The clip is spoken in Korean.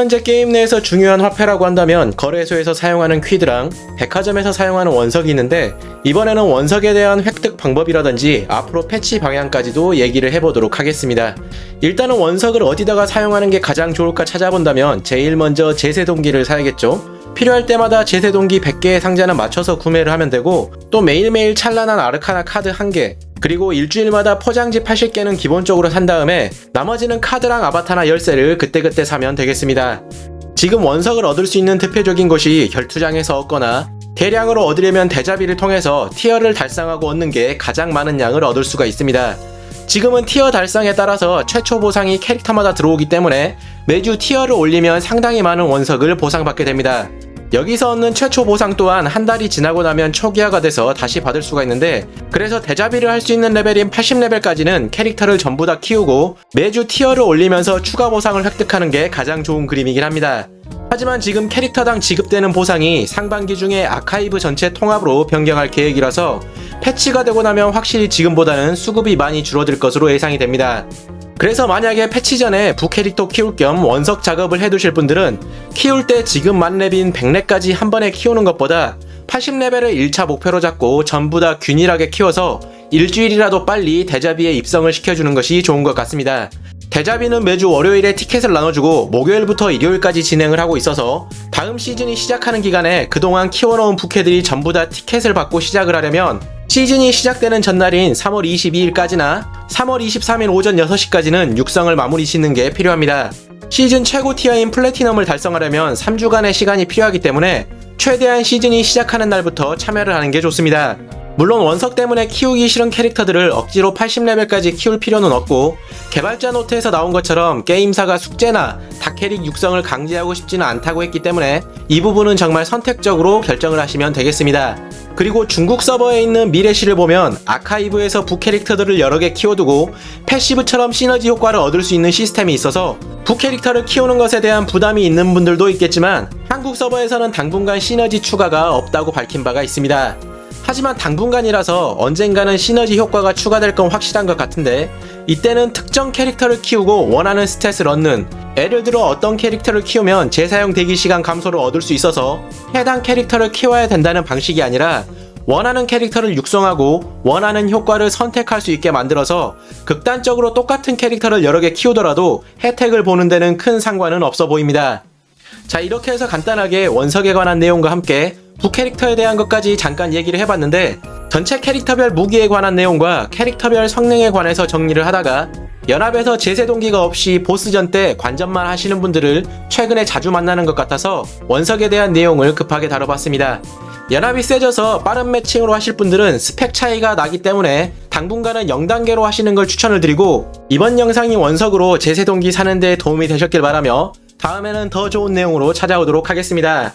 현재 게임 내에서 중요한 화폐라고 한다면 거래소에서 사용하는 퀴드랑 백화점에서 사용하는 원석이 있는데 이번에는 원석에 대한 획득 방법이라든지 앞으로 패치 방향까지도 얘기를 해보도록 하겠습니다. 일단은 원석을 어디다가 사용하는 게 가장 좋을까 찾아본다면 제일 먼저 제세동기를 사야겠죠. 필요할 때마다 제세동기 100개의 상자는 맞춰서 구매를 하면 되고 또 매일매일 찬란한 아르카나 카드 1개 그리고 일주일마다 포장지 80개는 기본적으로 산 다음에 나머지는 카드랑 아바타나 열쇠를 그때그때 사면 되겠습니다. 지금 원석을 얻을 수 있는 대표적인 곳이 결투장에서 얻거나 대량으로 얻으려면 대자비를 통해서 티어를 달성하고 얻는 게 가장 많은 양을 얻을 수가 있습니다. 지금은 티어 달성에 따라서 최초 보상이 캐릭터마다 들어오기 때문에 매주 티어를 올리면 상당히 많은 원석을 보상받게 됩니다. 여기서 얻는 최초 보상 또한 한 달이 지나고 나면 초기화가 돼서 다시 받을 수가 있는데 그래서 대자비를 할 수 있는 레벨인 80레벨까지는 캐릭터를 전부 다 키우고 매주 티어를 올리면서 추가 보상을 획득하는 게 가장 좋은 그림이긴 합니다. 하지만 지금 캐릭터당 지급되는 보상이 상반기 중에 아카이브 전체 통합으로 변경할 계획이라서 패치가 되고 나면 확실히 지금보다는 수급이 많이 줄어들 것으로 예상이 됩니다. 그래서 만약에 패치 전에 부캐릭터 키울 겸 원석 작업을 해두실 분들은 키울 때 지금 만렙인 100렙까지 한 번에 키우는 것보다 80레벨을 1차 목표로 잡고 전부 다 균일하게 키워서 일주일이라도 빨리 대자비에 입성을 시켜주는 것이 좋은 것 같습니다. 대자비는 매주 월요일에 티켓을 나눠주고 목요일부터 일요일까지 진행을 하고 있어서 다음 시즌이 시작하는 기간에 그동안 키워놓은 부캐들이 전부 다 티켓을 받고 시작을 하려면 시즌이 시작되는 전날인 3월 22일까지나 3월 23일 오전 6시까지는 육성을 마무리 짓는 게 필요합니다. 시즌 최고 티어인 플래티넘을 달성하려면 3주간의 시간이 필요하기 때문에 최대한 시즌이 시작하는 날부터 참여를 하는 게 좋습니다. 물론 원석 때문에 키우기 싫은 캐릭터들을 억지로 80레벨까지 키울 필요는 없고 개발자 노트에서 나온 것처럼 게임사가 숙제나 다 캐릭 육성을 강제하고 싶지는 않다고 했기 때문에 이 부분은 정말 선택적으로 결정을 하시면 되겠습니다. 그리고 중국 서버에 있는 미래시를 보면 아카이브에서 부캐릭터들을 여러 개 키워두고 패시브처럼 시너지 효과를 얻을 수 있는 시스템이 있어서 부캐릭터를 키우는 것에 대한 부담이 있는 분들도 있겠지만 한국 서버에서는 당분간 시너지 추가가 없다고 밝힌 바가 있습니다. 하지만 당분간이라서 언젠가는 시너지 효과가 추가될 건 확실한 것 같은데 이때는 특정 캐릭터를 키우고 원하는 스탯을 얻는 예를 들어 어떤 캐릭터를 키우면 재사용 대기 시간 감소를 얻을 수 있어서 해당 캐릭터를 키워야 된다는 방식이 아니라 원하는 캐릭터를 육성하고 원하는 효과를 선택할 수 있게 만들어서 극단적으로 똑같은 캐릭터를 여러 개 키우더라도 혜택을 보는 데는 큰 상관은 없어 보입니다. 자 이렇게 해서 간단하게 원석에 관한 내용과 함께 부캐릭터에 대한 것까지 잠깐 얘기를 해봤는데 전체 캐릭터별 무기에 관한 내용과 캐릭터별 성능에 관해서 정리를 하다가 연합에서 제세 동기가 없이 보스전 때 관전만 하시는 분들을 최근에 자주 만나는 것 같아서 원석에 대한 내용을 급하게 다뤄봤습니다. 연합이 세져서 빠른 매칭으로 하실 분들은 스펙 차이가 나기 때문에 당분간은 0단계로 하시는 걸 추천을 드리고 이번 영상이 원석으로 제세 동기 사는 데 도움이 되셨길 바라며 다음에는 더 좋은 내용으로 찾아오도록 하겠습니다.